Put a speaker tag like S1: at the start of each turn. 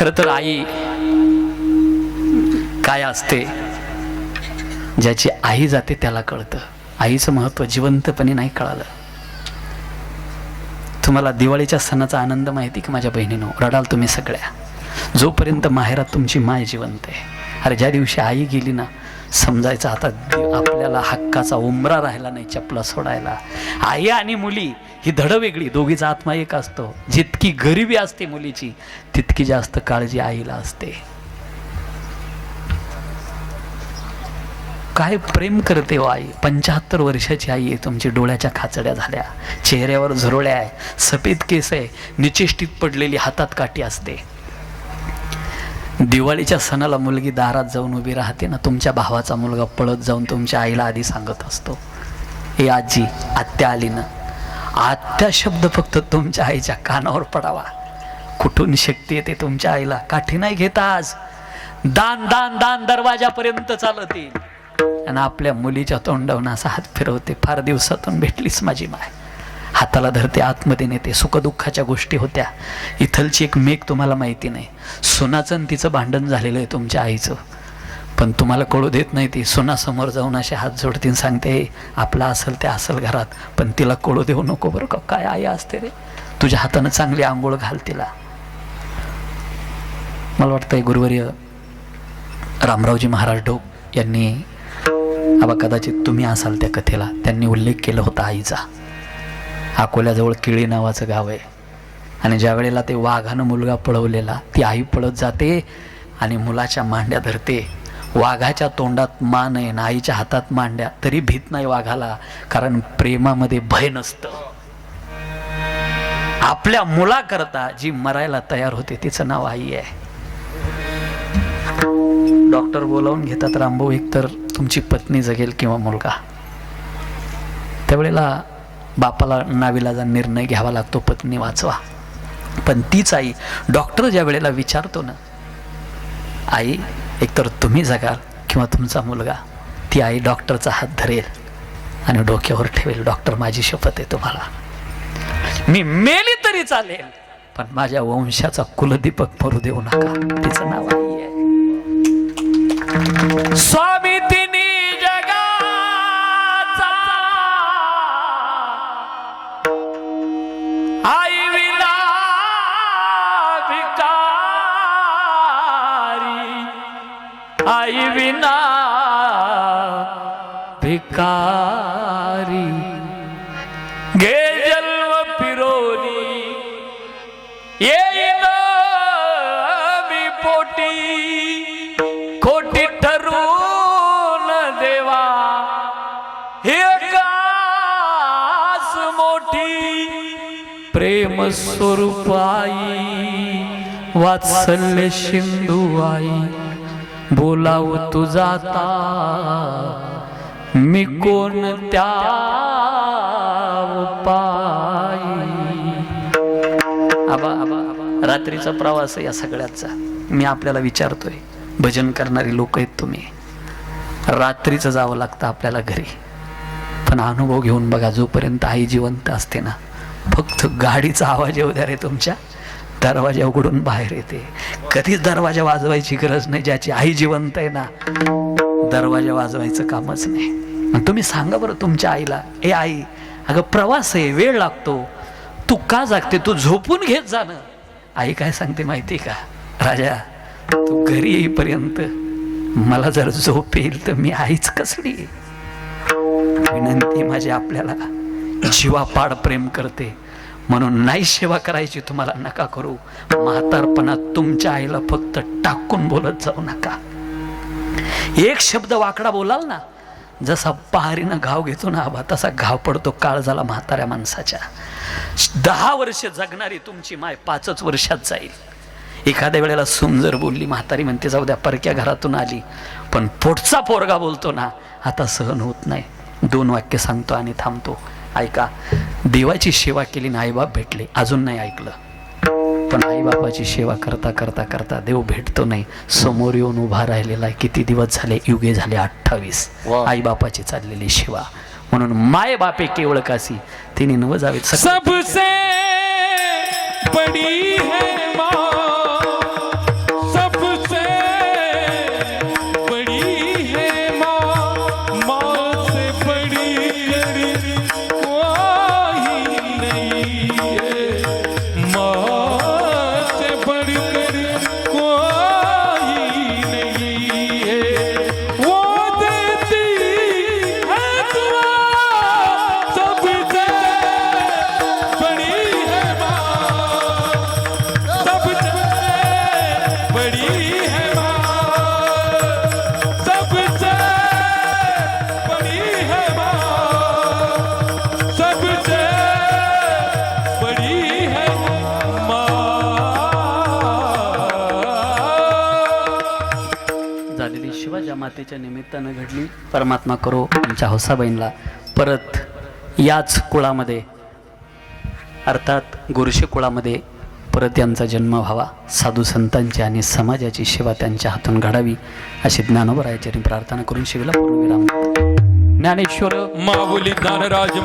S1: खर तर आई काय असते? ज्याची आई जाते त्याला कळतं. आईचं महत्त्व जिवंतपणे नाही कळालं. तुम्हाला दिवाळीच्या सणाचा आनंद माहिती की माझ्या बहिणीनो? रडाल तुम्ही सगळ्या. जोपर्यंत माहेरात तुमची माय जिवंत आहे. अरे ज्या दिवशी आई गेली ना समजायचं आता आपल्याला हक्काचा उमरा राहिला नाही चपला सोडायला. आई आणि मुली ही धड वेगळी दोघीचा आत्मा एक असतो. जितकी गरिबी असते मुलीची तितकी जास्त काळजी आईला असते. काय प्रेम करते हो आई? पंच्याहत्तर वर्षाची आई आहे तुमची डोळ्याच्या खाचड्या झाल्या. चेहऱ्यावर झुरळ्या आहे. सफेद केस आहे. निचेष्टीत पडलेली हातात काठी असते. दिवाळीच्या सणाला मुलगी दारात जाऊन उभी राहते ना तुमच्या भावाचा मुलगा पळत जाऊन तुमच्या आईला आधी सांगत असतो हे आजी आत्या आली ना. आत्या शब्द फक्त तुमच्या आईच्या कानावर पडावा. कुठून शक्ती येते तुमच्या आईला? काठी नाही घेत आज. दान दान दान दरवाजापर्यंत चालत येईल आणि आपल्या मुलीच्या तोंडावून असा हात फिरवते फार दिवसातून भेटलीच माझी माय. हाताला धरते आतमध्ये नेते. सुखदुःखाच्या गोष्टी होत्या. इथलची एक मेघ तुम्हाला माहिती नाही. सुनाचं आणि तिचं भांडण झालेलं आहे तुमच्या आईचं. पण तुम्हाला कळू देत नाही ती. सुनासमोर जाऊन असे हात जोडतीन सांगते आपला असेल ते असेल घरात. पण तिला कळू देऊ नको बरं का. काय आई असते रे? तुझ्या हातानं चांगली आंघोळ घाल तिला. मला वाटतंय गुरुवर्य रामरावजी महाराज ढोक यांनी आबा कदाचित तुम्ही असाल त्या कथेला. त्यांनी उल्लेख केला होता आईचा. अकोल्याजवळ किळी नावाचं गाव आहे. आणि ज्या वेळेला ते वाघानं मुलगा पळवलेला ती आई पळत जाते आणि मुलाच्या मांड्या धरते. वाघाच्या तोंडात मान आहे ना आईच्या हातात मांड्या तरी भीत नाही वाघाला कारण प्रेमामध्ये भय नसतं. आपल्या मुलाकरता जी मरायला तयार होते तिचं नाव आई आहे. डॉक्टर बोलावून घेतात रामभाऊ एकतर तुमची पत्नी जगेल किंवा मुलगा. त्यावेळेला बापाला नाविलाजा निर्णय घ्यावा लागतो पत्नी वाचवा. पण तीच आई डॉक्टर ज्या वेळेला विचारतो ना आई एकतर तुम्ही जगाल किंवा तुमचा मुलगा ती आई डॉक्टरचा हात धरेल आणि डोक्यावर ठेवेल. डॉक्टर माझी शपथ आहे तुम्हाला. मी मेली तरी चालेल पण माझ्या वंशाचा कुलदीपक मरू देऊ नका. तिचं नाव आहे. आई विना भिकारी गे जन्म फिरोली ये मी पोटी खोटी ठरून देवा हे कास मोठी प्रेम स्वरूप आई वात्सल्य शिंदू आई बोलाव तू जाता मी कोण त्या आबा आबा रात्रीचा प्रवास आहे या सगळ्याचा. मी आपल्याला विचारतोय भजन करणारी लोक आहेत तुम्ही. रात्रीचं जावं लागतं आपल्याला घरी. पण अनुभव घेऊन बघा जोपर्यंत आई जिवंत असते ना फक्त गाडीचा आवाज येऊ द्या रे तुमच्या. दरवाजा उघडून बाहेर येते. कधीच दरवाजा वाजवायची गरज नाही ज्याची आई जिवंत आहे ना. दरवाजा वाजवायचं कामच नाही. तुम्ही सांगा बरं तुमच्या आईला ए आई अगं प्रवास आहे वेळ लागतो. तू का जागते? तू झोपून घेत जाणं आई काय सांगते माहिती का? राजा तू घरी येईपर्यंत मला जर झोप येईल तर मी आईच कसली विनंती माझी आपल्याला. जीवापाड प्रेम करते. म्हणून नाही सेवा करायची तुम्हाला नका करू. म्हातारपणात तुमच्या आईला फक्त टाकून बोलत जाऊ नका. एक शब्द वाकडा बोलाल ना जसा पहारीनं घाव घेतो ना आबा तसा घाव पडतो काळ झाला म्हाताऱ्या माणसाच्या. दहा वर्ष जगणारी तुमची माय पाचच वर्षात जाईल. एखाद्या वेळेला सुंदर बोलली म्हातारी म्हणते जाऊ द्या परक्या घरातून आली. पण पोटचा पोरगा बोलतो ना आता सहन होत नाही. दोन वाक्य सांगतो आणि थांबतो. ऐका देवाची सेवा केली ना आईबाप भेटले. अजून नाही ऐकलं. पण आईबापाची सेवा करता करता करता देव भेटतो नाही. समोर येऊन उभा राहिलेला आहे. किती दिवस झाले? युगे झाले अठ्ठावीस.
S2: वा.
S1: आईबापाची चाललेली सेवा. म्हणून माय बापे केवळ कासी तिने नव सगळे
S3: सबसे बड़ी है
S1: मातेच्या निमित्तानं घडली. परमात्मा करो आमच्या हौसाबाईंना परत याच कुळामध्ये अर्थात गुरुशी कुळामध्ये परत यांचा जन्म व्हावा. साधू संतांची आणि समाजाची सेवा त्यांच्या हातून घडावी अशी ज्ञानोबरायाची प्रार्थना करून शिवीला पूर्णविराम ज्ञानेश्वर
S2: माऊली ज्ञानराज